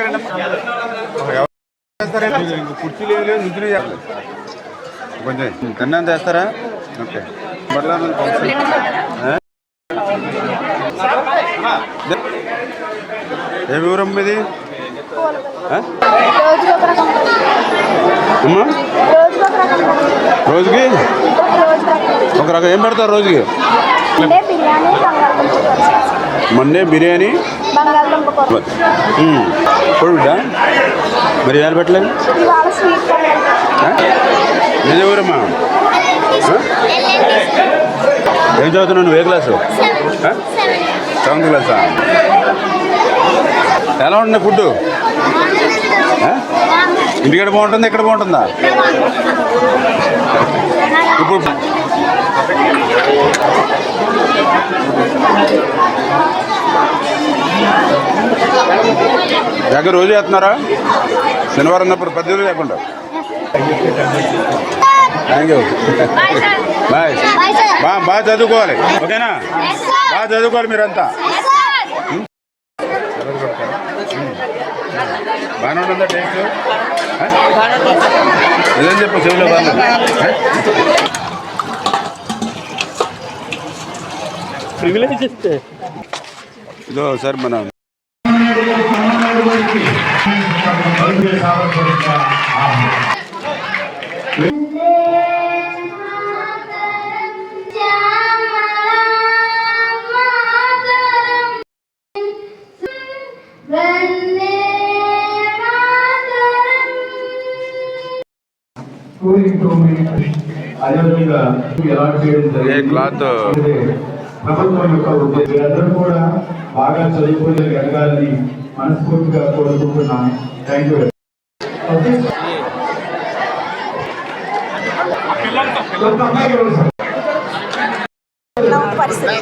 ఏమి లేవు నిద్ర కొంచెం తిన్నాను చేస్తారా ఓకే? ఏ ఊరమ్మ ఇది ఆ? రోజుకి ఒక రకం అమ్మా రోజుకి ఒక రకం ఏం పెడతారు రోజుకి బిర్యానీ బంగాళదుంప కూర మొన్నే బిర్యానీ? బంగాళదుంప కూర. కొడుకుడా మరి ఏం పెట్టలేదు? ఆ? ఏం చదువుతున్నావు నువ్వు? ఏ క్లాసు? సెవెంత్ క్లాసా? ఎలా ఉంటుంది ఫుడ్? ఇంటికాడ బాగుంటుంది? ఇక్కడ బాగుంటుందా. ఇప్పుడు దగ్గర రోజు చేస్తున్నారా? శనివారం ఉన్నప్పుడు పద్దెనిమిది లేకుండా. Thank you bye. బా బాగా చదువుకోవాలి. ఓకేనా? బాగా చదువుకోవాలి మీరంతా. బాగానే ఉంటుందా టేస్ట్? ఏదని చెప్పు చెవిలో బాగా ప్రివిలేజ్ ఇస్తే ఇదో సార్ మన స్కూలింగ్ టూర్నమెంట్ అదేవిధంగా ఎలా చేయడం ఏ జరిగింది క్లాత్ ఇదే ప్రభుత్వం యొక్క ఉద్దేశం మీరందరూ కూడా బాగా చదువుకుని ఎదగాలని మనస్ఫూర్తిగా కోరుకుంటున్నాను థ్యాంక్ యూ పరిస్థితి